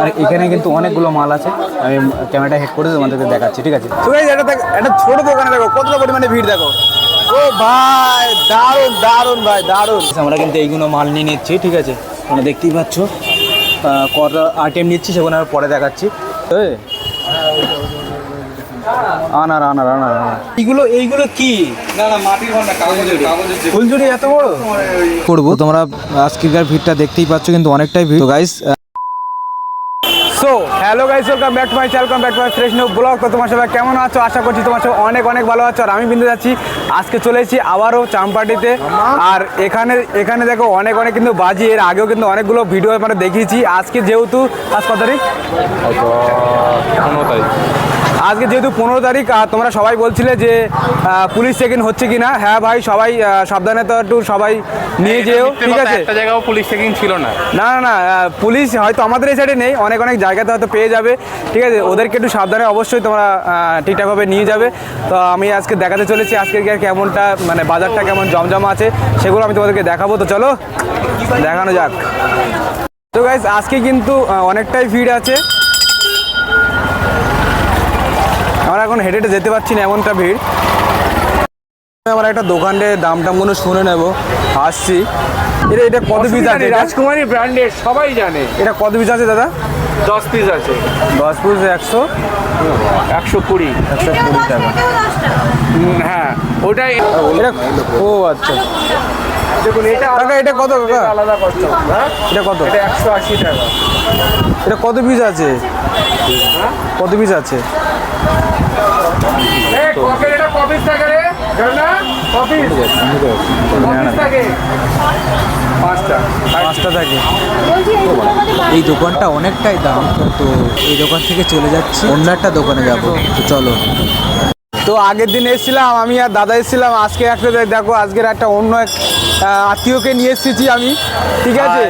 আর এখানে কিন্তু অনেকগুলো মাল আছে। আমি ক্যামেরাটা হেড করে তোমাদেরকে দেখাচ্ছি ঠিক আছে? তো এটা একটা ছোট দোকানে দেখো কতটা পরিমাণে ভিড় দেখো। ও ভাই দারুণ দারুণ ভাই দারুণ। আমরা কিন্তু এইগুলো মাল নিয়ে নিচ্ছি ঠিক আছে? তোমরা দেখতেই পাচ্ছ। কটা আইটেম নিচ্ছি সেগুলো আমি পরে দেখাচ্ছি? আনার আনার আনার আনার। এইগুলো এইগুলো কি? ফুলঝুরি এত বড়? করব। তোমরা আজকের ভিড়টা দেখতেই পাচ্ছ কিন্তু অনেকটাই ভিড়। তো guys hello guys welcome back to my channel back to my fresh new blog তো তোমার সবাই কেমন আছো? আশা করছি তোমার সবাই অনেক অনেক ভালো আছো। আর আমি বিন্দু যাচ্ছি। আজকে চলেছি আবারও চাম্পাটিতে। আর এখানে এখানে দেখো অনেক অনেক কিন্তু বাজি। এর আগেও কিন্তু অনেকগুলো ভিডিও মানে দেখিয়েছি। আজকে যেহেতু, আজ কত তারিখ। আজকে যেহেতু পনেরো তারিখ আর তোমরা সবাই বলছিলে যে পুলিশ চেকিং হচ্ছে কি না হ্যাঁ ভাই সবাই সাবধানে তো একটু সবাই নিয়ে যেও ঠিক আছে? একটা জায়গাও পুলিশ চেকিং ছিল না। না না না পুলিশ হয়তো আমাদের এই সাইডে নেই অনেক অনেক জায়গাতে হয়তো পেয়ে যাবে। ঠিক আছে ওদেরকে একটু সাবধানে অবশ্যই তোমরা ঠিকঠাকভাবে নিয়ে যাবে। তো আমি আজকে দেখাতে চলেছি আজকের কেমনটা মানে বাজারটা কেমন জমজমা আছে সেগুলো আমি তোমাদেরকে দেখাবো। তো চলো দেখানো যাক। তো গাইজ আজকে কিন্তু অনেকটাই ভিড় আছে আমরা এখন হেঁটে হেঁটে যেতে পারছি না এমনটা ভিড়। আমার একটা দোকানে দাম টামগুলো শুনে নেব। আসছি। এটা এটা কত পিস আছে? রাজকুমারী ব্র্যান্ডের সবাই জানে। এটা কত পিস আছে দাদা? দশ পিস আছে। দশ পিস একশো? একশো কুড়ি। একশো কুড়ি টাকা। হ্যাঁ ওটাই এটা ও আচ্ছা। দেখুন এটা কাকা এটা কত কাকা? আলাদা কষ্ট। হ্যাঁ? এটা কত? এটা একশো আশি টাকা। এটা কত পিস আছে? কত পিস আছে? এটা কপিস থাকে রে। কপিস কপিস থাকে। পাঁচটা। থাকে। এই দোকানটা অনেকটাই দাম তো এই দোকান থেকে চলে যাচ্ছি। অন্য একটা দোকানে যাব। তো চলো। তো আগের দিন এসেছিলাম আমি আর দাদা এসেছিলাম আজকে একটা দেখো আজকের একটা অন্য এক আত্মীয়কে নিয়ে এসেছি আমি। ঠিক আছে?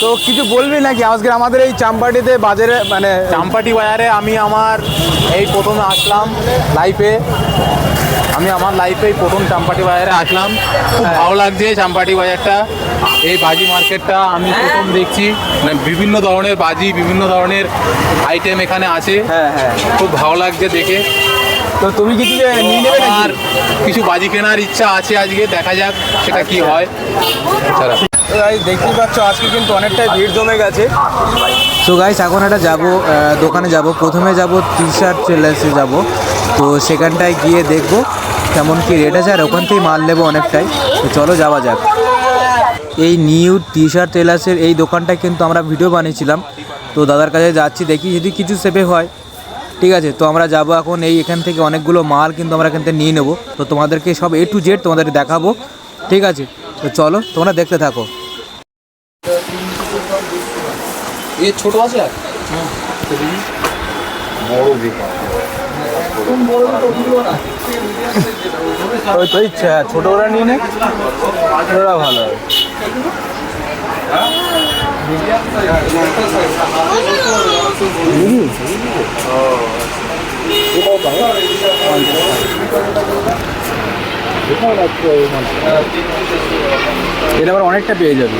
তো কিছু বলবি নাকি? আজকে আমাদের এই চাম্পাটিতে বাজারে মানে চাম্পাটি বাজারে আমি আমার এই প্রথমে আসলাম লাইফে আমি আমার লাইফে এই প্রথম চাম্পাটি বাজারে আসলাম। খুব ভালো লাগছে চাম্পাটি বাজারটা। এই বাজি মার্কেটটা আমি প্রথম দেখছি। মানে বিভিন্ন ধরনের বাজি বিভিন্ন ধরনের আইটেম এখানে আছে। হ্যাঁ হ্যাঁ। খুব ভালো লাগছে দেখে। তো তুমি কিছু নিয়ে নেবে আমার নাকি কিছু বাজি কেনার ইচ্ছা আছে আজকে দেখা যাক সেটা কি হয়। এছাড়া তো দেখতেই পাচ্ছ, আজকে কিন্তু অনেকটাই ভিড় জমে গেছে। তো গাইস এখন একটা যাব দোকানে যাব। প্রথমে যাব টি শার্ট টেলার্সে যাব। তো সেখানটায় গিয়ে দেখব কেমন কি রেট আছে, আর ওখান থেকেই মাল নেব অনেকটাই। তো চলো যাওয়া যাক। এই নিউ টি শার্ট টেলার্সের এই দোকানটায় কিন্তু আমরা ভিডিও বানিয়েছিলাম। তো দাদার কাছে যাচ্ছি, দেখি যদি কিছু সেভে হয়। ঠিক আছে, তো আমরা যাব এখন এই এখান থেকে অনেকগুলো মাল কিন্তু আমরা এখান থেকে নিয়ে নেব। তো তোমাদেরকে সব এ টু জেড তোমাদেরকে দেখাবো। ঠিক আছে, তো চলো তোমরা দেখতে থাকো। এ ছোট আছে। আর ওই তো ইচ্ছা ছোট ওরা নিয়ে নে। ওরা ভালো হবে। এটা আবার অনেকটা পেয়ে যাবে।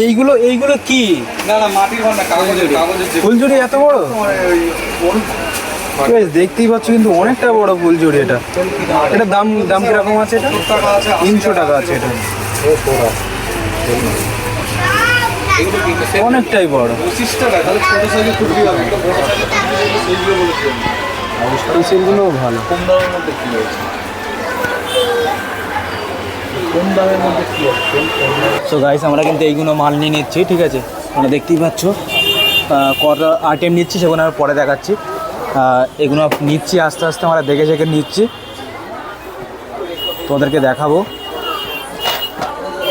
এইগুলো এইগুলো কি? না না মাটির ভান্ডার কাগজের কাগজের ফুলঝুরি এত বড়? বেশ, দেখতেই পাচ্ছ কিন্তু অনেকটা বড় ফুলঝুরি এটা। এটা দাম দাম কীরকম আছে এটা? তিনশো টাকা আছে। এটা। অনেকটাই বড়। পঁচিশ টাকা তাহলে ছোটো সাইজে খুবই এই সেলগুলোও ভালো। কম দামের মধ্যে কি আছে কম দামের মধ্যে কি আছে সো গাইস আমরা কিন্তু এইগুলো মাল নিয়ে নিচ্ছি ঠিক আছে? তোমরা দেখতেই পাচ্ছ কটা আইটেম নিচ্ছি সেগুলো আমরা পরে দেখাচ্ছি। এগুলো নিচ্ছি আস্তে আস্তে আমরা দেখে দেখে নিচ্ছি। তোমাদেরকে দেখাবো।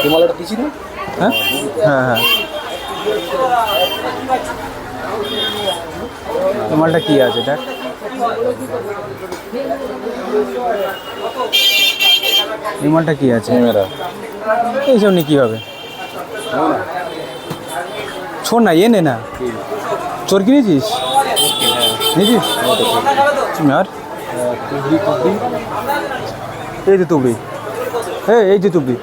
হিমালয়টা দিছি না? হ্যাঁ? হ্যাঁ হ্যাঁ। মালটা কি আছে দেখ। এই মালটা কি আছে? এইসব নিয়ে কী হবে ছোড় না এ নে না। চোর কিনেছিস নিয়েছিস? আর? এই তো তুবড়ি। এই এই যে তুবড়ি।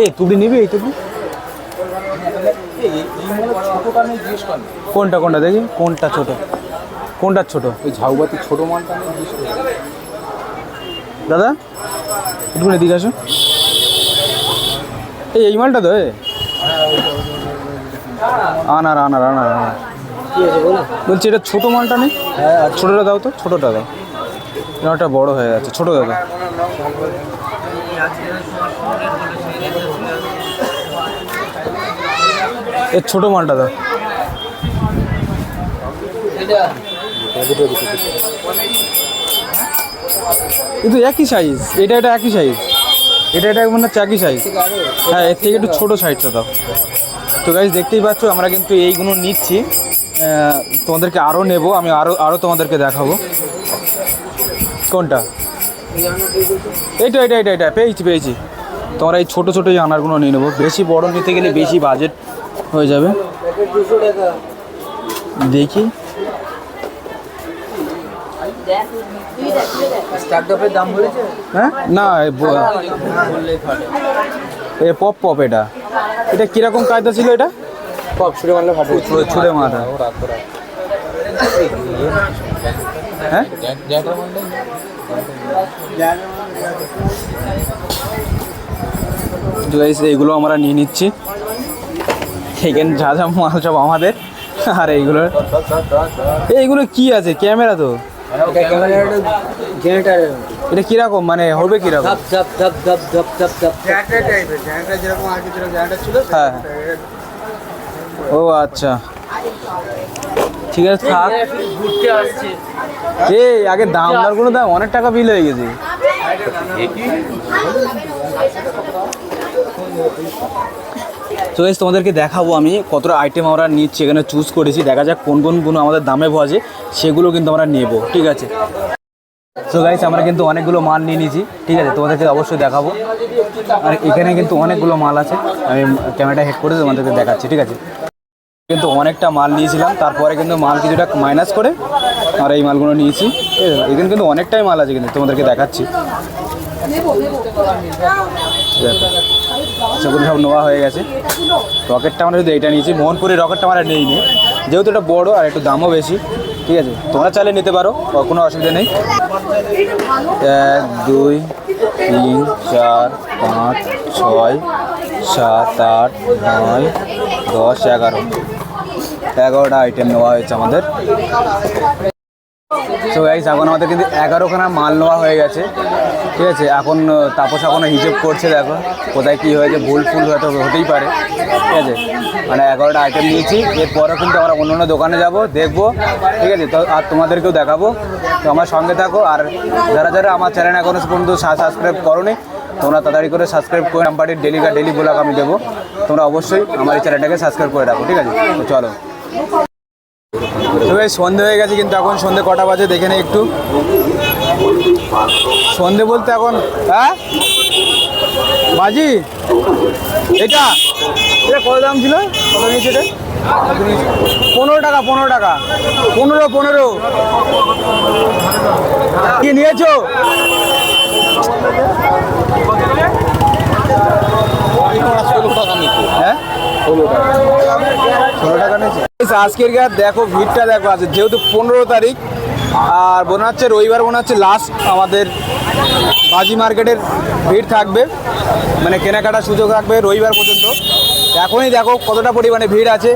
এ তুবড়ি নিবি এই তুবড়ি? কোনটা কোনটা দেখি? কোনটা ছোট? কোনটা ছোট? ওই ঝাউবাতি ছোট মালটা। দাদা একটুখানি দিকে আসো। এই এই মালটা তো আনার আনার আনার আনার। বলছি এটা ছোটো মালটা নেই? ছোটোটা দাও তো ছোটোটা দাও। ওটা বড় হয়ে যাচ্ছে ছোটো দাদা। এর ছোটো মালটা দাও। কিন্তু একই সাইজ এটা এটা একই সাইজ এটা এটা মনে হচ্ছে একই সাইজ হ্যাঁ এর থেকে একটু ছোটো সাইজটা দাও। তো গাইজ দেখতেই পাচ্ছ, আমরা কিন্তু এইগুলো নিচ্ছি। তোমাদেরকে আরও নেব। আমি আরও আরও তোমাদেরকে দেখাবো। কোনটা? এইটা এটা এটা এটা পেয়েছি পেয়েছি। তোমরা এই ছোটো ছোটো এই আনারগুলো নিয়ে নেব। বেশি বড় নিতে গেলে বেশি বাজেট হয়ে যাবে। দেখি। হ্যাঁ? না এ পপ পপ এটা। এটা কীরকম কায়দা ছিল এটা? পপ ছুড়ে মারলে ফাটে ছুঁড়ে ছুঁড়ে মারা। হ্যাঁ? এইগুলো আমরা নিয়ে নিচ্ছি। এখানে যা যা মাল সব আমাদের। আর এইগুলো এইগুলো কি আছে? ক্যামেরা তো। এটা কীরকম? মানে হবে কীরকম? হ্যাঁ। ও আচ্ছা। ঠিক আছে থাক। এই আগে দাম দরগুলো দাম অনেক টাকা বিল হয়ে গেছে। তো guys, তোমাদেরকে দেখাবো আমি কতটা আইটেম আমরা নিচ্ছি এখানে চুজ করেছি। দেখা যাক কোন কোনগুলো আমাদের দামে বাজে সেগুলো কিন্তু আমরা নেব ঠিক আছে? তো গাইস আমরা কিন্তু অনেকগুলো মাল নিয়ে নিয়েছি ঠিক আছে? তোমাদেরকে অবশ্যই দেখাবো। আর এখানে কিন্তু অনেকগুলো মাল আছে আমি ক্যামেরাটা হেড করে তোমাদেরকে দেখাচ্ছি ঠিক আছে? কিন্তু অনেকটা মাল নিয়েছিলাম তারপরে কিন্তু মাল কিছুটা মাইনাস করে আর এই মালগুলো নিয়েছি ঠিক আছে? এখানে কিন্তু অনেকটাই মাল আছে কিন্তু তোমাদেরকে দেখাচ্ছি। দেখো। সেগুলো সব নেওয়া হয়ে গেছে। রকেটটা আমরা যদি এইটা নিয়েছি, মোহনপুরের রকেটটা আমরা নেই নি। যেহেতু এটা বড় আর একটু দামও বেশি, ঠিক আছে? তোমরা চাইলে নিতে পারো কোনো অসুবিধা নেই। এক, দুই, তিন, চার, পাঁচ, ছয়, সাত, আট, নয়, দশ, এগারো। এগারোটা আইটেম নেওয়া হয়েছে আমাদের। তো গাইস এখন আমাদের কিন্তু এগারোখানা মাল নেওয়া হয়ে গেছে। ঠিক আছে? এখন তাপস এখনও হিসেব করছে, দেখো, কোথায় কী হয়েছে, ভুল ফুল হয়তো হতেই পারে। ঠিক আছে? মানে এগারোটা আইটেম নিয়েছি, এরপরেও কিন্তু আমরা অন্য অন্য দোকানে যাব, দেখব। ঠিক আছে? তো আর তোমাদেরকেও দেখাবো। তো আমার সঙ্গে থাকো, আর যারা যারা আমার চ্যানেল এখনও পর্যন্ত সাবস্ক্রাইব করোনি, তোমরা তাড়াতাড়ি করে সাবস্ক্রাইব করে নাম্বারটির ডেলি ডেলি ব্লগ আমি দেবো। তোমরা অবশ্যই আমার এই চ্যানেলটাকে সাবস্ক্রাইব করে রাখো, ঠিক আছে? চলো। তো সন্ধে হয়ে গেছে কিন্তু এখন সন্ধে কটা বাজে দেখে নেই একটু। সন্ধে বলতে এখন হ্যাঁ? বাজি? এটা? এটা কত দাম ছিল? কত পনেরো টাকা পনেরো টাকা। পনেরো পনেরো। কি নিয়েছো? হ্যাঁ? ষোলো টাকা। ষোলো টাকা নিয়েছে? আজকের গাছ দেখো, ভিড়টা দেখো আছে যেহেতু পনেরো তারিখ, আর মনে হচ্ছে রবিবার মনে হচ্ছে লাস্ট আমাদের বাজি মার্কেটের ভিড় থাকবে মানে কেনাকাটার সুযোগ থাকবে রবিবার পর্যন্ত। এখনই দেখো কতটা পরিমাণে ভিড় আছে।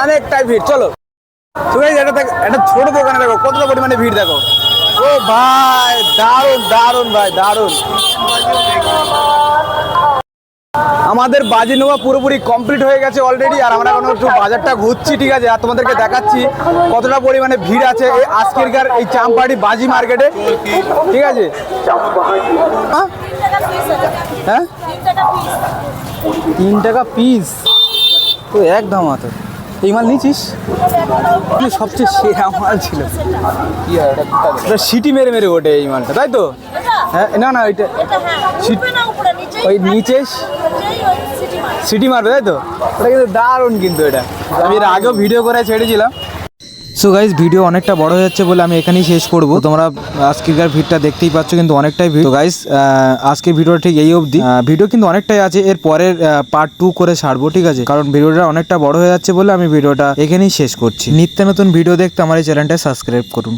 অনেকটাই ভিড়, চলো। এটা একটা ছোট দোকানে দেখো, কতটা পরিমাণে ভিড় দেখো। ও ভাই, দারুণ দারুণ ভাই, দারুণ। আমাদের বাজি নেওয়া পুরোপুরি কমপ্লিট হয়ে গেছে অলরেডি আর আমরা এখন একটু বাজারটা ঘুরছি ঠিক আছে? আর তোমাদেরকে দেখাচ্ছি কতটা পরিমাণে ভিড় আছে এই আজকেরকার এই চাম্পাটি বাজি মার্কেটে ঠিক আছে? হ্যাঁ? হ্যাঁ? তিন টাকা পিস তো একদম আছে এই মাল নিচ্ছিস? মানে সবচেয়ে সেরা মাল ছিল। সিটি মেরে মেরে ওঠে এই মালটা তাই তো? হ্যাঁ না না ওইটা সিট- ওই নিচে সিটি মারবে, তাই তো? ওটা কিন্তু দারুণ কিন্তু এটা। আমি এর আগেও ভিডিও করে ছেড়েছিলাম। সো গাইজ ভিডিও অনেকটা বড় হয়ে যাচ্ছে বলে আমি এখানেই শেষ করব। তোমরা আজকের ভিড়টা দেখতেই পাচ্ছ কিন্তু অনেকটাই ভিড়। তো গাইজ আজকের ভিডিওটা ঠিক এই অবধি। ভিডিও কিন্তু অনেকটাই আছে, এর পরের পার্ট টু করে ছাড়বো, ঠিক আছে? কারণ ভিডিওটা অনেকটা বড় হয়ে যাচ্ছে বলে আমি ভিডিওটা এখানেই শেষ করছি। নিত্য নতুন ভিডিও দেখতে আমার এই চ্যানেলটা সাবস্ক্রাইব করুন।